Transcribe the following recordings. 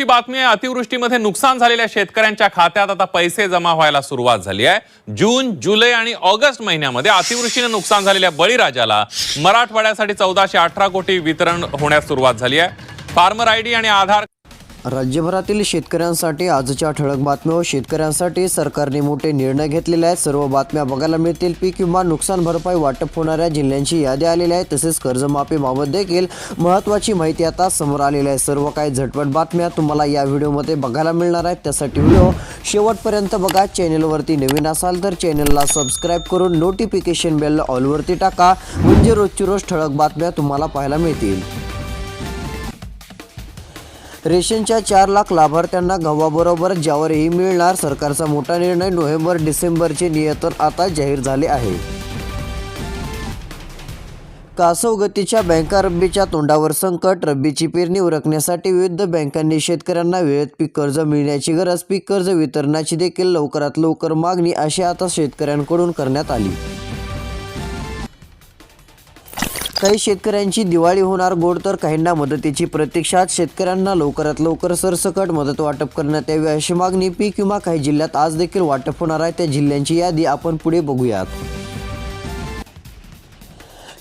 ही बातमी आहे. अतिवृष्टीमध्ये नुकसान झालेल्या शेतकऱ्यांच्या खात्यात आता पैसे जमा व्हायला सुरुवात झाली आहे. जून जुलै आणि ऑगस्ट महिन्यामध्ये अतिवृष्टीने नुकसान झालेल्या बळीराजाला मराठवाड्यासाठी चौदाशे अठरा कोटी वितरण होण्यास सुरुवात झाली आहे. फार्मर आयडी आणि आधार राज्यभरातील शेतकऱ्यांसाठी आजच्या ठळक बातम्या व शेतकऱ्यांसाठी सरकारने मोठे निर्णय घेतलेले आहेत. सर्व बातम्या बघायला मिळतील. पीक विमा नुकसान भरपाई वाटप होणाऱ्या जिल्ह्यांची यादी आलेली आहे. तसेच कर्जमाफीबाबत देखील महत्त्वाची माहिती आता समोर आलेली आहे. सर्व काही झटपट बातम्या तुम्हाला या व्हिडिओमध्ये बघायला मिळणार आहेत. त्यासाठी व्हिडिओ शेवटपर्यंत बघा. चॅनेलवरती नवीन असाल तर चॅनेलला सबस्क्राईब करून नोटिफिकेशन बेल ऑलवरती टाका. म्हणजे रोजची रोज ठळक बातम्या तुम्हाला पाहायला मिळतील. रेशनच्या चार लाख लाभार्थ्यांना गव्हाबरोबर ज्यावरही मिळणार सरकारचा मोठा निर्णय नोव्हेंबर डिसेंबरचे नियंत्रण आता जाहीर झाले आहे. कासवगतीच्या बँका रब्बीच्या तोंडावर संकट रब्बीची पेरणी उरकण्यासाठी विविध बँकांनी शेतकऱ्यांना वेळेत पीक कर्ज मिळण्याची गरज पीक कर्ज वितरणाची देखील लवकरात लवकर मागणी अशी आता शेतकऱ्यांकडून करण्यात आली. काही शेतकऱ्यांची दिवाळी होणार गोड तर काहींना मदतीची प्रतीक्षात शेतकऱ्यांना लवकरात लवकर सरसकट मदत वाटप करण्यात यावी अशी मागणी पीक विमा काही जिल्ह्यात आज देखील वाटप होणार आहे. त्या जिल्ह्यांची यादी आपण पुढे बघूयात.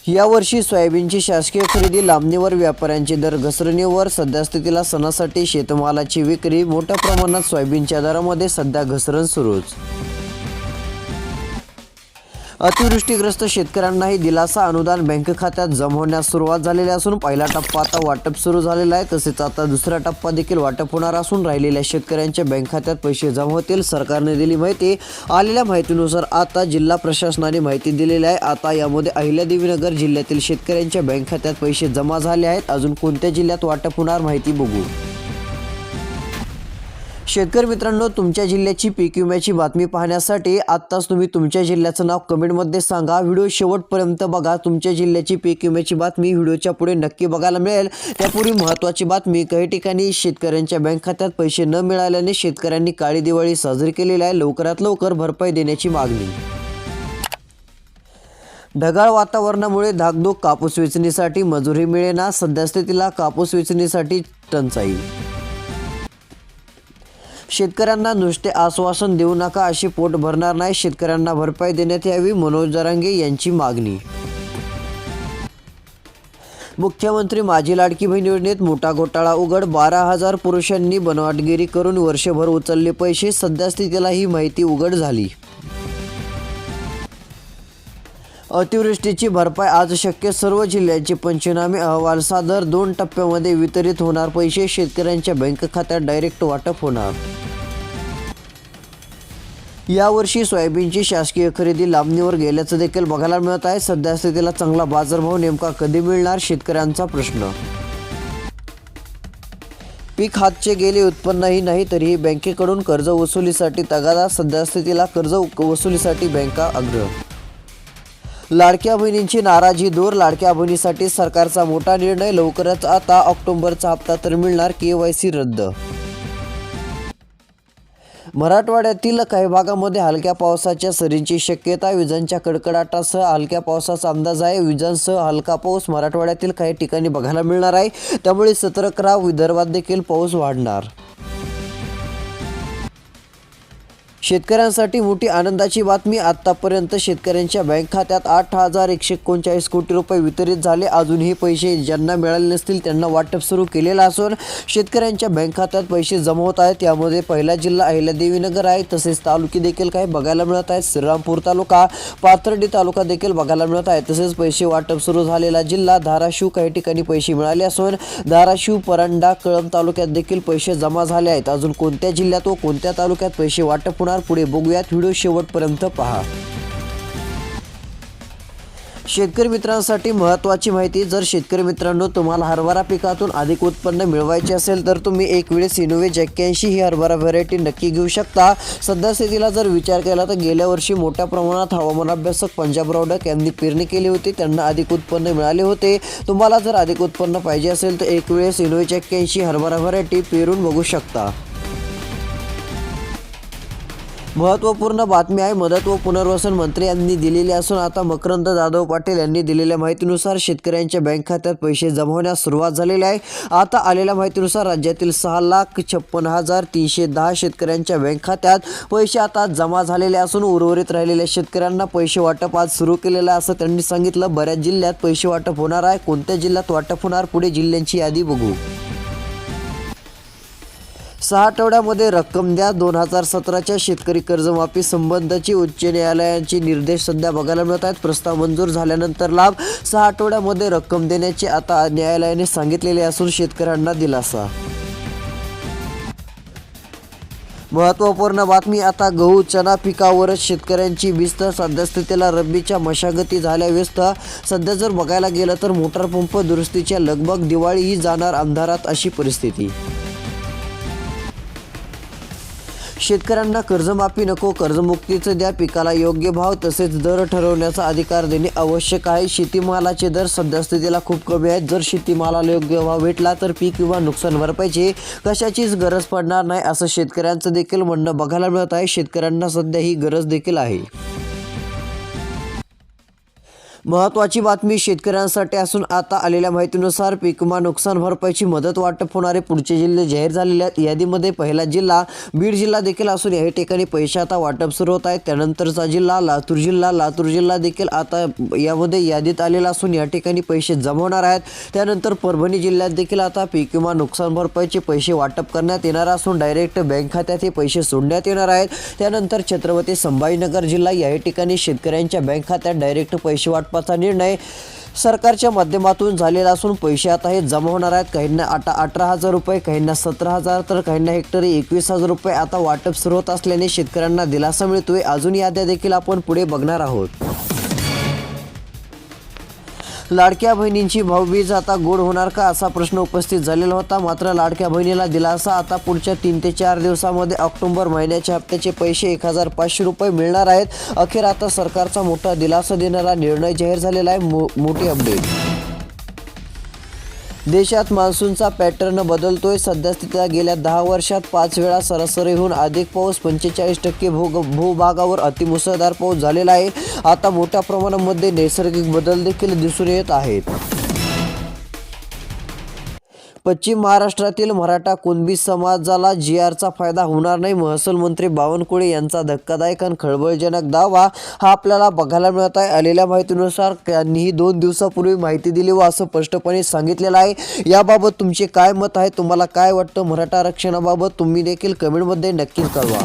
यावर्षी सोयाबीनची शासकीय खरेदी लांबणीवर व्यापाऱ्यांचे दर घसरणीवर सध्यास्थितीला सणासाठी शेतमालाची विक्री मोठ्या प्रमाणात सोयाबीनच्या दरामध्ये सध्या घसरण सुरूच. अतिवृष्टीग्रस्त शेतकऱ्यांनाही दिलासा अनुदान बँक खात्यात जमा होण्यास सुरुवात झालेली असून पहिला टप्पा आता वाटप सुरू झालेला आहे. तसेच आता दुसरा टप्पा देखील वाटप होणार असून राहिलेल्या शेतकऱ्यांच्या बँक खात्यात पैसे जमा होतील सरकारने दिली माहिती. आलेल्या माहितीनुसार आता जिल्हा प्रशासनाने माहिती दिलेली आहे. आता यामध्ये अहिल्यादेवीनगर जिल्ह्यातील शेतकऱ्यांच्या बँक खात्यात पैसे जमा झाले आहेत. अजून कोणत्या जिल्ह्यात वाटप होणार माहिती बघू. शेतकरी मित्रांनो तुमच्या जिल्ह्याची पीक विम्याची बातमी पाहण्यासाठी आत्ताच तुम्ही तुमच्या जिल्ह्याचं नाव कमेंटमध्ये सांगा. व्हिडिओ शेवटपर्यंत बघा. तुमच्या जिल्ह्याची पीक विम्याची बातमी व्हिडिओच्या पुढे नक्की बघायला मिळेल. त्यापूर्वी महत्त्वाची बातमी काही ठिकाणी शेतकऱ्यांच्या बँक खात्यात पैसे न मिळाल्याने शेतकऱ्यांनी काळी दिवाळी साजरी केलेली आहे. लवकरात लवकर भरपाई देण्याची मागणी. ढगाळ वातावरणामुळे धाकधूक कापूस वेचणीसाठी मजुरी मिळेना. सध्यास्थितीला कापूस वेचणीसाठी टंचाई. शेतकऱ्यांना नुसते आश्वासन देऊ नका अशी पोट भरणार नाही. शेतकऱ्यांना भरपाई देण्यात यावी मनोज जरांगे यांची मागणी. मुख्यमंत्री माझी लाडकी बहीण योजनेत मोठा घोटाळा उघड. बारा हजार पुरुषांनी बनवाटगिरी करून वर्षभर उचलले पैसे. सध्यास्थितीला ही माहिती उघड झाली. अतिवृष्टीची भरपाई आज शक्य सर्व जिल्ह्यांचे पंचनामे अहवाल सादर. दोन टप्प्यामध्ये वितरित होणार पैसे शेतकऱ्यांच्या बँक खात्यात डायरेक्ट वाटप होणार. यावर्षी सोयाबीनची शासकीय खरेदी लांबणीवर गेल्याचं देखील बघायला मिळत आहे. सध्या स्थितीला चांगला बाजारभाव नेमका कधी मिळणार शेतकऱ्यांचा प्रश्न. पीक हातचे गेले उत्पन्नही नाही तरीही बँकेकडून कर्ज वसुलीसाठी तगादा. सध्या स्थितीला कर्ज वसुलीसाठी बँका आग्रह लाडक्या बहिणींची नाराजी दूर. लाडक्या बहिणीसाठी सरकारचा मोठा निर्णय. लवकरच आता ऑक्टोबरचा हप्ता तर मिळणार के वाय सी रद्द. मराठवाड्यातील काही भागामध्ये हलक्या पावसाच्या सरींची शक्यता विजांच्या कडकडाटासह हलक्या पावसाचा अंदाज आहे. विजांसह हलका पाऊस मराठवाड्यातील काही ठिकाणी बघायला मिळणार आहे. त्यामुळे सतर्क राहा. विदर्भात देखील पाऊस वाढणार. शेतकऱ्यांसाठी मोठी आनंदाची बातमी. आतापर्यंत शेतकऱ्यांच्या बँक खात्यात आठ हजार एकशे एकोणचाळीस कोटी रुपये वितरित झाले. अजूनही पैसे ज्यांना मिळाले नसतील त्यांना वाटप सुरू केलेलं असून शेतकऱ्यांच्या बँक खात्यात पैसे जमा होत आहेत. त्यामध्ये पहिला जिल्हा अहिल्यादेवीनगर आहे. तसेच तालुके देखील काही बघायला मिळत आहेत. श्रीरामपूर तालुका पाथर्डी तालुका देखील बघायला मिळत आहे. तसेच पैसे वाटप सुरू झालेला जिल्हा धाराशिव काही ठिकाणी पैसे मिळाले असून धाराशिव परंडा कळंब तालुक्यात देखील पैसे जमा झाले आहेत. अजून कोणत्या जिल्ह्यात व कोणत्या तालुक्यात पैसे वाटप होणार पुढे बघूयात. व्हिडिओ शेवटपर्यंत पहा. शेतकरी मित्रांसाठी महत्त्वाची माहिती जर शेतकरी मित्रांनो तुम्हाला हरभरा पिकातून अधिक उत्पन्न मिळवायचे असेल तर तुम्ही एक वेळेस इनोवेज एक्क्याऐंशी ही हरभरा व्हरायटी नक्की घेऊ शकता. सध्या स्थितीला जर विचार केला तर गेल्या वर्षी मोठ्या प्रमाणात हवामान अभ्यासक पंजाब रॉडक यांनी पेरणी केली होती. त्यांना अधिक उत्पन्न मिळाले होते. तुम्हाला जर अधिक उत्पन्न पाहिजे असेल तर एक वेळेस इनोवेज एक्क्याऐंशी हरभरा व्हरायटी पेरून बघू शकता. महत्त्वपूर्ण बातमी आहे. मदत व पुनर्वसन मंत्री यांनी दिलेली असून आता मकरंद जाधव पाटील यांनी दिलेल्या माहितीनुसार शेतकऱ्यांच्या बँक खात्यात पैसे जमवण्यास सुरुवात झालेली आहे. आता आलेल्या माहितीनुसार राज्यातील सहा लाख छप्पन हजार तीनशे दहा शेतकऱ्यांच्या बँक खात्यात पैसे आता जमा झालेले असून उर्वरित राहिलेल्या शेतकऱ्यांना पैसे वाटप आज सुरू केलेलं असं त्यांनी सांगितलं. बऱ्याच जिल्ह्यात पैसे वाटप होणार आहे. कोणत्या जिल्ह्यात वाटप होणार? पुढे जिल्ह्यांची यादी बघू. सहा आठवड्यामध्ये रक्कम द्या. दोन हजार सतराच्या शेतकरी कर्जमाफी संबंधाची उच्च न्यायालयाचे निर्देश सध्या बघायला मिळत आहेत. प्रस्ताव मंजूर झाल्यानंतर लाभ सहा आठवड्यामध्ये रक्कम देण्याचे आता न्यायालयाने सांगितलेले असून शेतकऱ्यांना दिलासा. महत्त्वपूर्ण बातमी आता गहू चना पिकावरच शेतकऱ्यांची व्यस्त सद्यस्थितीला रब्बीच्या मशागती झाल्या व्यस्त. सध्या जर बघायला गेलं तर मोटार पंप दुरुस्तीच्या लगबग दिवाळीही जाणार अंधारात अशी परिस्थिती. शेतकऱ्यांना कर्जमाफी नको कर्जमुक्तीचं द्या पिकाला योग्य भाव तसेच दर ठरवण्याचा अधिकार देणे आवश्यक आहे. शेतीमालाचे दर सद्यस्थितीला खूप कमी आहेत. जर शेतीमालाला योग्य भाव भेटला तर पीक किंवा नुकसान भरपाईची कशाचीच गरज पडणार नाही असं शेतकऱ्यांचं देखील म्हणणं बघायला मिळत आहे. शेतकऱ्यांना सध्या ही गरज देखील आहे. महत्त्वाची बातमी शेतकऱ्यांसाठी असून आता आलेल्या माहितीनुसार पीक विमा नुकसान भरपाईची मदत वाटप होणारे पुढचे जिल्हे जाहीर झालेले आहेत. यादीमध्ये पहिला जिल्हा बीड जिल्हा देखील असून या ठिकाणी पैसे आता वाटप सुरू होत आहेत. त्यानंतरचा जिल्हा लातूर जिल्हा. लातूर जिल्हा देखील आता यामध्ये यादीत आलेला असून या ठिकाणी पैसे जमा होणार आहेत. त्यानंतर परभणी जिल्ह्यात देखील आता पीक विमा नुकसान भरपाईचे पैसे वाटप करण्यात येणार असून डायरेक्ट बँक खात्यात हे पैसे सोडण्यात येणार आहेत. त्यानंतर छत्रपती संभाजीनगर जिल्हा या ठिकाणी शेतकऱ्यांच्या बँक खात्यात डायरेक्ट पैसे वाटपाचा निर्णय सरकारच्या माध्यमातून झालेला असून पैसे आता हे जमा होणार आहेत. काहींना आता अठरा हजार रुपये काहींना सतरा हजार तर काहींना हेक्टरी एकवीस हजार रुपये. आता वाटप सुरू होत असल्याने शेतकऱ्यांना दिलासा मिळतोय. अजून याद्या देखील आपण पुढे बघणार आहोत. लाडक्या बहिणींची भाऊबीज आता गोड होणार का असा प्रश्न उपस्थित झालेला होता. मात्र लाडक्या बहिणीला दिलासा आता पुढच्या तीन ते चार दिवसामध्ये ऑक्टोबर महिन्याच्या हप्त्याचे पैसे एक हजार पाचशे रुपये मिळणार आहेत. अखेर आता सरकारचा मोठा दिलासा देणारा निर्णय जाहीर झालेला आहे. मो मोठी अपडेट. देशात मान्सूनचा पॅटर्न बदलतोय. सध्यास्थितीला गेल्या दहा वर्षात पाच वेळा सरासरीहून अधिक पाऊस पंचेचाळीस टक्के भूग भूभागावर अतिमुसळधार पाऊस झालेला आहे. आता मोठ्या प्रमाणामध्ये नैसर्गिक बदल देखील दिसून येत आहेत. पश्चिम महाराष्ट्रातील मराठा कुणबी समाजाला जी आरचा फायदा होणार नाही महसूल मंत्री बावनकुळे यांचा धक्कादायक आणि खळबळजनक दावा हा आपल्याला बघायला मिळत आहे. आलेल्या माहितीनुसार त्यांनीही दोन दिवसापूर्वी माहिती दिली व असं स्पष्टपणे सांगितलेलं आहे. याबाबत तुमचे काय मत आहे? तुम्हाला काय वाटतं? मराठा आरक्षणाबाबत तुम्ही देखील कमेंटमध्ये नक्कीच कळवा.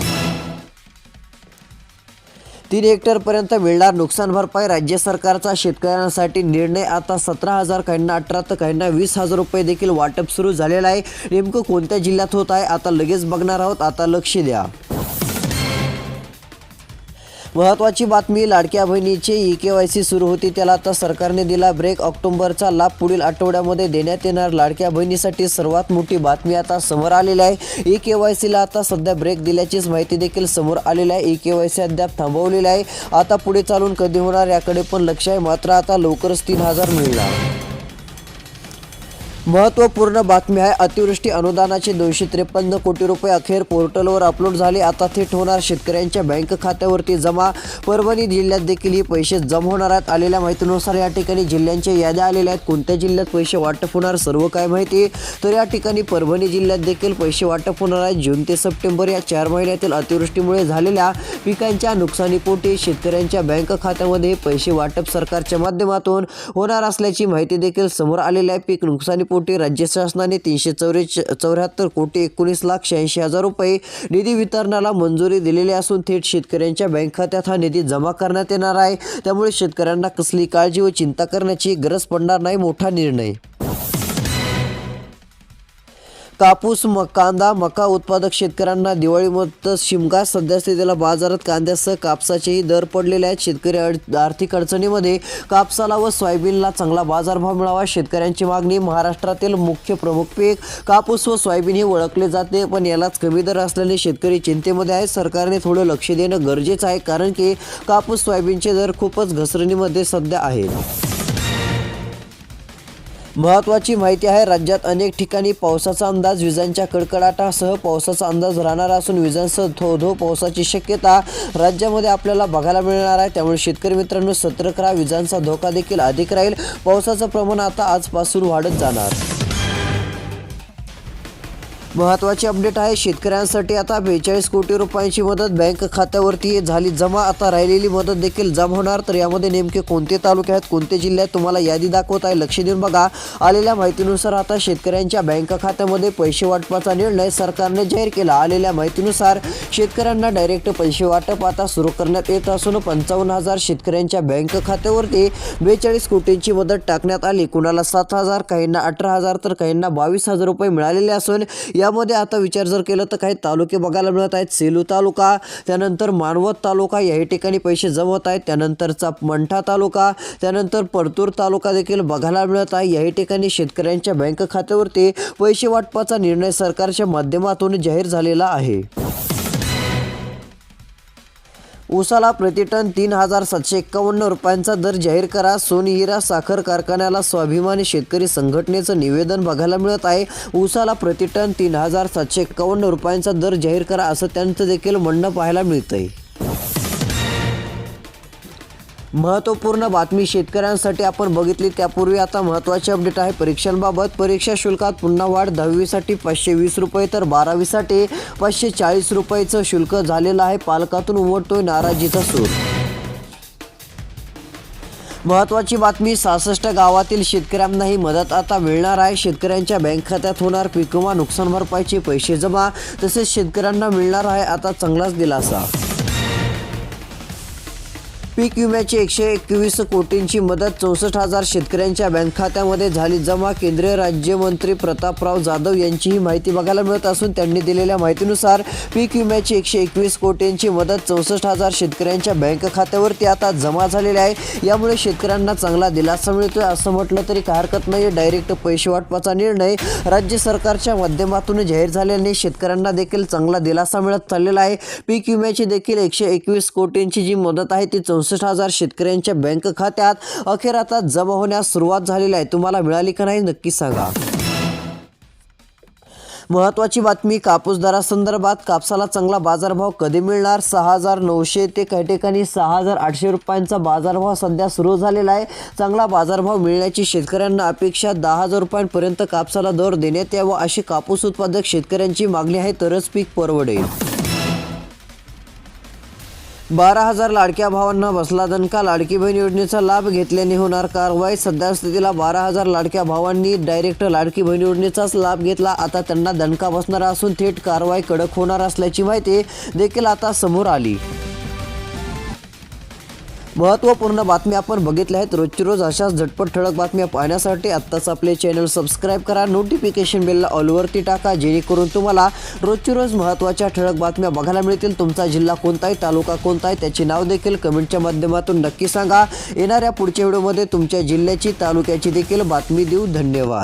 तीन हेक्टरपर्यंत मिळणार नुकसान भरपाई राज्य सरकारचा. शेतकऱ्यांसाठी निर्णय आता सतरा हजार काहींना अठरा तर काहींना वीस हजार रुपये देखील वाटप सुरू झालेलं आहे. नेमकं कोणत्या जिल्ह्यात होत आहे? आता लगेच बघणार आहोत. आता लक्ष द्या. महत्त्वाची बातमी लाडक्या बहिणीचे ई के वाय सी सुरू होती. त्याला आता सरकारने दिला ब्रेक ऑक्टोबरचा लाभ पुढील आठवड्यामध्ये देण्यात येणार. लाडक्या बहिणीसाठी सर्वात मोठी बातमी आता समोर आलेली आहे. ई के वाय सीला आता सध्या ब्रेक दिल्याचीच माहिती देखील समोर आलेली आहे. ई के वाय सी अद्याप थांबवलेली आहे. आता पुढे चालून कधी होणार याकडे पण लक्ष आहे. मात्र आता लवकरच तीन हजार मिळणार. महत्त्वपूर्ण बातमी आहे अतिवृष्टी अनुदानाचे दोनशे त्रेपन्न कोटी रुपये अखेर पोर्टलवर अपलोड झाले. आता थेट होणार शेतकऱ्यांच्या बँक खात्यावरती जमा. परभणी जिल्ह्यात देखील ही पैसे जमा होणार आहेत. आलेल्या माहितीनुसार या ठिकाणी जिल्ह्यांच्या याद्या आलेल्या आहेत. कोणत्या जिल्ह्यात पैसे वाटप होणार सर्व काय माहिती? तर या ठिकाणी परभणी जिल्ह्यात देखील पैसे वाटप होणार आहेत. जून ते सप्टेंबर या चार महिन्यातील अतिवृष्टीमुळे झालेल्या पिकांच्या नुकसानीपोटी शेतकऱ्यांच्या बँक खात्यामध्ये पैसे वाटप सरकारच्या माध्यमातून होणार असल्याची माहिती देखील समोर आलेली आहे. पीक कोटी राज्य शासनाने तीनशे चौरेच चौऱ्याहत्तर कोटी एकोणीस लाख शहाऐंशी हजार रुपये निधी वितरणाला मंजुरी दिलेली असून थेट शेतकऱ्यांच्या बँक खात्यात हा निधी जमा करण्यात येणार आहे. त्यामुळे शेतकऱ्यांना कसली काळजी व चिंता करण्याची गरज पडणार नाही मोठा निर्णय. कापूस म कांदा मका उत्पादक शेतकऱ्यांना दिवाळीमत शिमगा सध्यास्थितीला बाजारात कांद्यासह कापसाचेही दर पडलेले आहेत. शेतकरी अड आर्थिक अडचणीमध्ये कापसाला व सोयाबीनला चांगला बाजारभाव मिळावा शेतकऱ्यांची मागणी महाराष्ट्रातील मुख्य प्रमुख पीक कापूस व सोयाबीन हे ओळखले जाते पण यालाच कमी दर असल्याने शेतकरी चिंतेमध्ये आहे सरकारने थोडं लक्ष देणं गरजेचं आहे कारण की कापूस सोयाबीनचे दर खूपच घसरणीमध्ये सध्या आहेत. महत्त्वाची माहिती आहे राज्यात अनेक ठिकाणी पावसाचा अंदाज विजांच्या कडकडाटासह पावसाचा अंदाज राहणार असून विजांसह धो धो पावसाची शक्यता राज्यामध्ये आपल्याला बघायला मिळणार आहे. त्यामुळे शेतकरी मित्रांनो सतर्क राहा. विजांचा धोका देखील अधिक राहील. पावसाचं प्रमाण आता आजपासून वाढत जाणार. महत्त्वाची अपडेट आहे शेतकऱ्यांसाठी आता बेचाळीस कोटी रुपयांची मदत बँक खात्यावरती झाली. जमा आता राहिलेली मदत देखील जमा होणार तर यामध्ये नेमके कोणते तालुके आहेत कोणते जिल्हे आहेत तुम्हाला यादी दाखवत आहे. लक्ष देऊन बघा. आलेल्या माहितीनुसार आता शेतकऱ्यांच्या बँक खात्यामध्ये पैसे वाटपाचा निर्णय सरकारने जाहीर केला. आलेल्या माहितीनुसार शेतकऱ्यांना डायरेक्ट पैसे वाटप आता सुरू करण्यात येत असून पंचावन्न हजार शेतकऱ्यांच्या बँक खात्यावरती बेचाळीस कोटींची मदत टाकण्यात आली. कुणाला सात हजार काहींना अठरा हजार तर काहींना बावीस हजार रुपये मिळालेले असून यामध्ये आता विचार जर केलं तर काही तालुके बघायला मिळत आहेत. सेलू तालुका त्यानंतर मानवत तालुका याही ठिकाणी पैसे जमवत आहेत. त्यानंतरचा मंठा तालुका त्यानंतर परतूर तालुका देखील बघायला मिळत आहे. याही ठिकाणी शेतकऱ्यांच्या बँक खात्यावरती पैसे वाटपाचा निर्णय सरकारच्या माध्यमातून जाहीर झालेला आहे. उसाला प्रतिटन तीन हजार सातशे एक्कावन्न रुपयांचा दर जाहीर करा. सोनहिरा साखर कारखान्याला स्वाभिमानी शेतकरी संघटनेचं निवेदन बघायला मिळत आहे. उसाला प्रतिटन तीन हजार सातशे एक्कावन्न रुपयांचा दर जाहीर करा असं त्यांचं देखील म्हणणं पाहायला मिळतंय. महत्त्वपूर्ण बातमी शेतकऱ्यांसाठी आपण बघितली. त्यापूर्वी आता महत्त्वाची अपडेट आहे. परीक्षांबाबत परीक्षा शुल्कात पुन्हा वाढ. दहावीसाठी पाचशे वीस रुपये तर बारावीसाठी पाचशे चाळीस रुपयाचं शुल्क झालेलं आहे. पालकातून उमटतोय नाराजीचा सूर. महत्त्वाची बातमी सहासष्ट गावातील शेतकऱ्यांनाही मदत आता मिळणार आहे. शेतकऱ्यांच्या बँक खात्यात होणार पीक विमा नुकसान भरपाईचे पैसे जमा. तसेच शेतकऱ्यांना मिळणार आहे आता चांगलाच दिलासा. पीक विम्याची एकशे एकवीस कोटींची मदत चौसष्ट हजार शेतकऱ्यांच्या बँक खात्यामध्ये झाली जमा केंद्रीय राज्यमंत्री प्रतापराव जाधव यांची ही माहिती बघायला मिळत असून त्यांनी दिलेल्या माहितीनुसार पीक विम्याची एकशे एकवीस कोटींची मदत चौसष्ट हजार शेतकऱ्यांच्या बँक खात्यावरती आता जमा झालेली आहे. यामुळे शेतकऱ्यांना चांगला दिलासा मिळतोय असं म्हटलं तरी काय हरकत नाही डायरेक्ट पैसे वाटपाचा निर्णय राज्य सरकारच्या माध्यमातून जाहीर झाल्याने शेतकऱ्यांना देखील चांगला दिलासा मिळत चाललेला आहे. पीक विम्याची देखील एकशे एकवीस कोटींची जी मदत आहे ती चौसष्ट हजार शेतकऱ्यांच्या बँक खात्यात अखेर आता जमा होण्यास सुरुवात झालेली आहे. तुम्हाला मिळाली का नाही नक्की सांगा. महत्त्वाची बातमी कापूस दरासंदर्भात कापसाला चांगला बाजारभाव कधी मिळणार? सहा हजार नऊशे ते काही ठिकाणी सहा हजार आठशे रुपयांचा बाजारभाव सध्या सुरू झालेला आहे. चांगला बाजारभाव मिळण्याची शेतकऱ्यांना अपेक्षा दहा हजार रुपयांपर्यंत कापसाला दर देण्यात यावा अशी कापूस उत्पादक शेतकऱ्यांची मागणी आहे. तरच पीक परवडेल. बारा हजार लाडक्या भावांना बसला दणका. लाडकी बहीण योजनेचा लाभ घेतल्याने होणार कारवाई. सध्या स्थितीला बारा हजार लाडक्या भावांनी डायरेक्ट लाडकी बहीण योजनेचाच लाभ घेतला. आता त्यांना दणका बसणार असून थेट कारवाई कडक होणार असल्याची माहिती देखील आता समोर आली. महत्त्वपूर्ण बातम्या आपण बघितल्या आहेत. रोजची रोज अशाच झटपट ठळक बातम्या पाहण्यासाठी आत्ताच आपले चॅनल सबस्क्राईब करा. नोटिफिकेशन बेलला ऑलवरती टाका जेणेकरून तुम्हाला रोजची रोज महत्त्वाच्या ठळक बातम्या बघायला मिळतील. तुमचा जिल्हा कोणता आहे तालुका कोणता आहे त्याचे नाव देखील कमेंटच्या माध्यमातून नक्की सांगा. येणाऱ्या पुढच्या व्हिडिओमध्ये तुमच्या जिल्ह्याची तालुक्याची देखील बातमी देऊ. धन्यवाद.